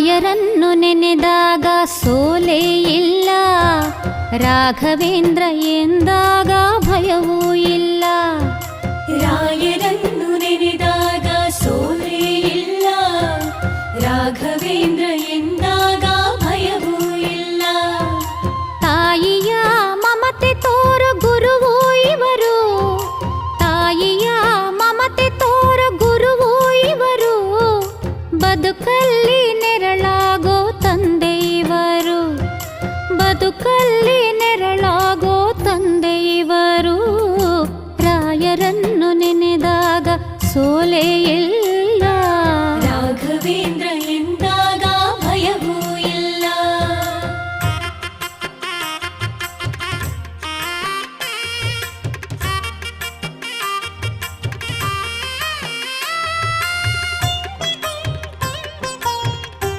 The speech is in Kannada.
ರಾಯರನ್ನು ನೆನೆದಾಗ ಸೋಲೆ ಇಲ್ಲ. ರಾಘವೇಂದ್ರ ಎಂದಾಗ ಭಯವೂ ಬದುಕಲ್ಲಿ ನೆರಳಾಗೋ ತಂದೆಯವರು ಬದುಕಲ್ಲಿ ನೆರಳಾಗೋ ತಂದೆಯವರು ರಾಯರನ್ನು ನೆನೆದಾಗ ಸೋಲೆಯಿಲ್ಲ ರಾಘವೇಂದ್ರ